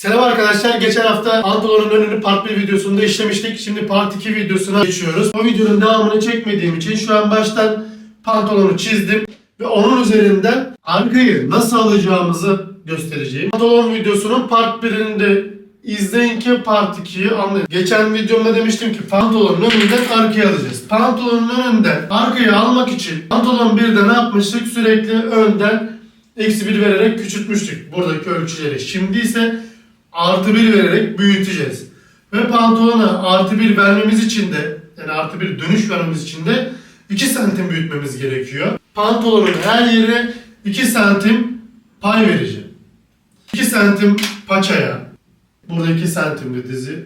Selam arkadaşlar. Geçen hafta pantolonun önünü part 1 videosunda işlemiştik. Şimdi part 2 videosuna geçiyoruz. Bu videonun devamını çekmediğim için şu an baştan pantolonu çizdim. Ve onun üzerinden arkayı nasıl alacağımızı göstereceğim. Pantolon videosunun part 1'ini de izleyin ki part 2'yi anlayın. Geçen videomda demiştim ki pantolonun önünden arkaya alacağız. Pantolonun önünden arkayı almak için pantolon 1'de ne yapmıştık? Sürekli önden eksi 1 vererek küçültmüştük buradaki ölçüleri. Şimdi ise artı 1 vererek büyüteceğiz. Ve pantolona artı 1 vermemiz için de yani artı 1 dönüş vermemiz için de 2 santim büyütmemiz gerekiyor. Pantolonun her yerine 2 santim pay vereceğim. 2 santim paçaya. Burada 2 santimli dizi.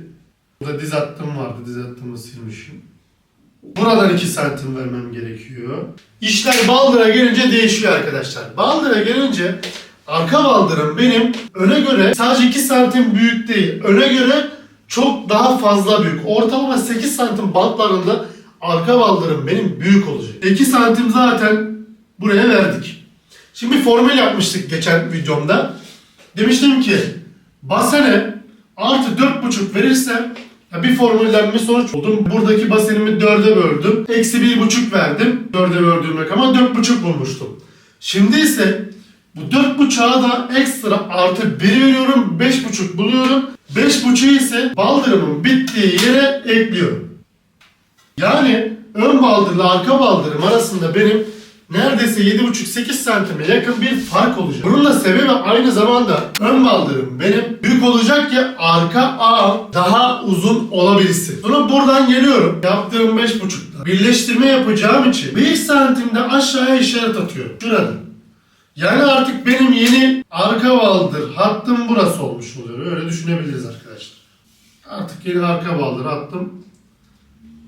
Burada diz hattım vardı. Diz hattımı silmişim. Buradan 2 santim vermem gerekiyor. İşler baldıra gelince değişiyor arkadaşlar. Baldıra gelince arka baldırım benim öne göre sadece 2 santim büyük değil. Öne göre çok daha fazla büyük. Ortalama 8 santim bantlarında arka baldırım benim büyük olacak. 2 santim zaten buraya verdik. Şimdi bir formül yapmıştık geçen videomda. Demiştim ki basene artı 4,5 verirsem bir formülden bir sonuç buldum. Buradaki basenimi 4'e böldüm. Eksi 1,5 verdim. 4'e böldüğüm rakama 4,5 bulmuştum. Şimdi ise bu 4,5'a da ekstra artı 1 veriyorum. 5,5 buluyorum. 5,5'u ise baldırımın bittiği yere ekliyorum. Yani ön baldırla arka baldırım arasında benim neredeyse 7,5-8 santime yakın bir fark olacak. Bunun da sebebi aynı zamanda ön baldırım benim büyük olacak ki arka ağ daha uzun olabilsin. Sonra buradan geliyorum. Yaptığım 5,5'da birleştirme yapacağım için 1 santimde aşağıya işaret atıyorum. Şurada. Yani artık benim yeni arka baldır hattım burası olmuş oluyor. Öyle düşünebiliriz arkadaşlar. Artık yeni arka baldır hattım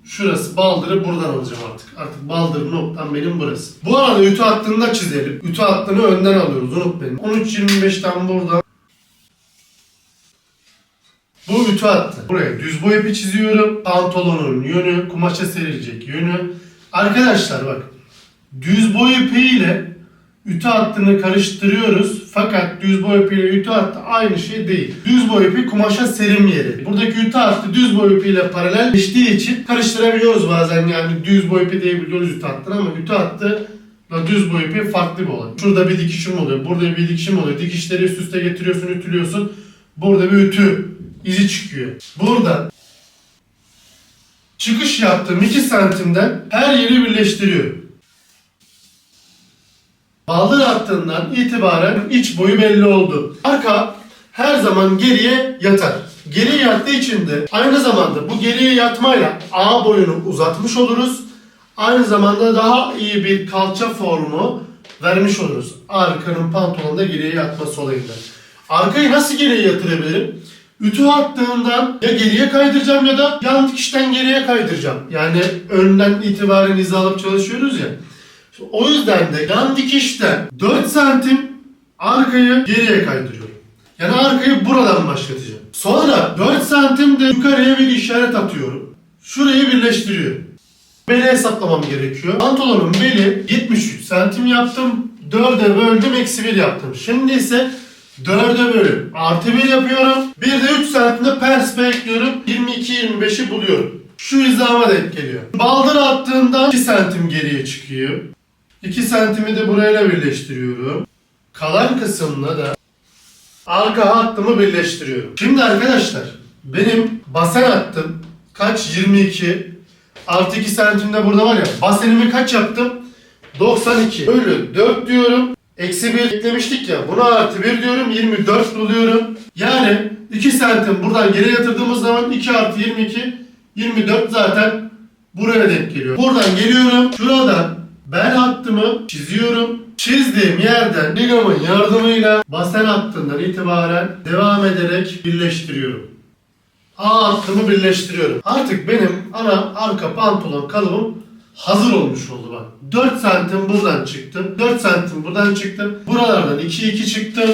Şurası baldırı buradan alacağım artık. Artık baldır noktam benim burası. Bu arada ütü hattını da çizelim. Ütü hattını önden alıyoruz unutmayın. 13.25'ten buradan. Bu ütü hattı. Buraya düz boy ipi çiziyorum. Pantolonun yönü, kumaşa serilecek yönü. Arkadaşlar bak. Düz boy ipi ile ütü hattını karıştırıyoruz. Fakat düz boy ipi ile ütü hattı aynı şey değil. Düz boy ipi kumaşa serim yeri. Buradaki ütü hattı düz boy ipi ile paralel geçtiği için karıştırabiliyoruz bazen yani düz boy ipi diyebiliyoruz ütü hattını ama ütü hattı ve düz boy ipi farklı bir olay. Şurada bir dikişim oluyor, burada bir dikişim oluyor. Dikişleri üst üste getiriyorsun, ütülüyorsun. Burada bir ütü izi çıkıyor. Burada çıkış yaptığım 2 santimden her yeri birleştiriyorum. Baldır hattından itibaren iç boyu belli oldu. Arka her zaman geriye yatar. Geriye yattığı için de aynı zamanda bu geriye yatmayla A boyunu uzatmış oluruz. Aynı zamanda daha iyi bir kalça formu vermiş oluruz. Arkanın pantolonda geriye yatması olayında. Arkayı nasıl geriye yatırabilirim? Ütü hattığından ya geriye kaydıracağım ya da yan dikişten geriye kaydıracağım. Yani önden itibaren izi alıp çalışıyoruz. O yüzden de yan dikişten 4 santim arkayı geriye kaydırıyorum. Yani arkayı buradan başlatacağım. Sonra 4 santim de yukarıya bir işaret atıyorum. Şurayı birleştiriyorum. Beli hesaplamam gerekiyor. Pantolonun beli 73 santim yaptım. 4'e böldüm eksi 1 yaptım. Şimdi ise 4'e bölüp artı 1 yapıyorum. Bir de 3 santimde perspe ekliyorum. 22-25'i buluyorum. Şu hizama denk geliyor. Baldır attığında 2 santim geriye çıkıyor. 2 santimi de burayla birleştiriyorum. Kalan kısımla da arka hattımı birleştiriyorum. Şimdi arkadaşlar benim basen hattım kaç? 22 artı 2 santimde burada var ya basenimi kaç yaptım? 92. Bölü 4 diyorum. Eksi 1 eklemiştik ya. Buna artı 1 diyorum. 24 buluyorum. Yani 2 santim buradan geri yatırdığımız zaman 2 artı 22 24 zaten buraya denk geliyor. Buradan geliyorum. Şuradan bel hattımı çiziyorum. Çizdiğim yerden ligamın yardımıyla basen hattından itibaren devam ederek birleştiriyorum. A hattımı birleştiriyorum. Artık benim ana arka pantolon kalıbım hazır olmuş oldu bak. 4 santim buradan çıktım. 4 santim buradan çıktım. Buralardan 2 2 çıktım.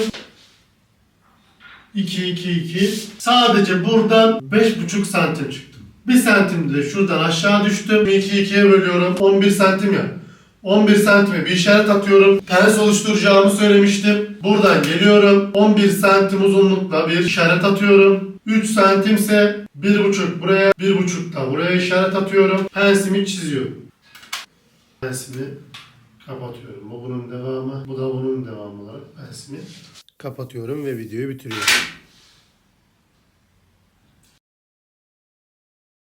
2 2 2. Sadece buradan 5,5 santim çıktım. 1 santim de şuradan aşağı düştüm. 2 2'ye bölüyorum. 11 santim ya. 11 santime bir işaret atıyorum. Pens oluşturacağımı söylemiştim. Buradan geliyorum. 11 santim uzunlukla bir işaret atıyorum. 3 santimse 1,5 buraya, 1,5 da buraya işaret atıyorum. Pensimi çiziyorum. Pensimi kapatıyorum. Bu bunun devamı, bu da bunun devamı olarak pensimi kapatıyorum ve videoyu bitiriyorum.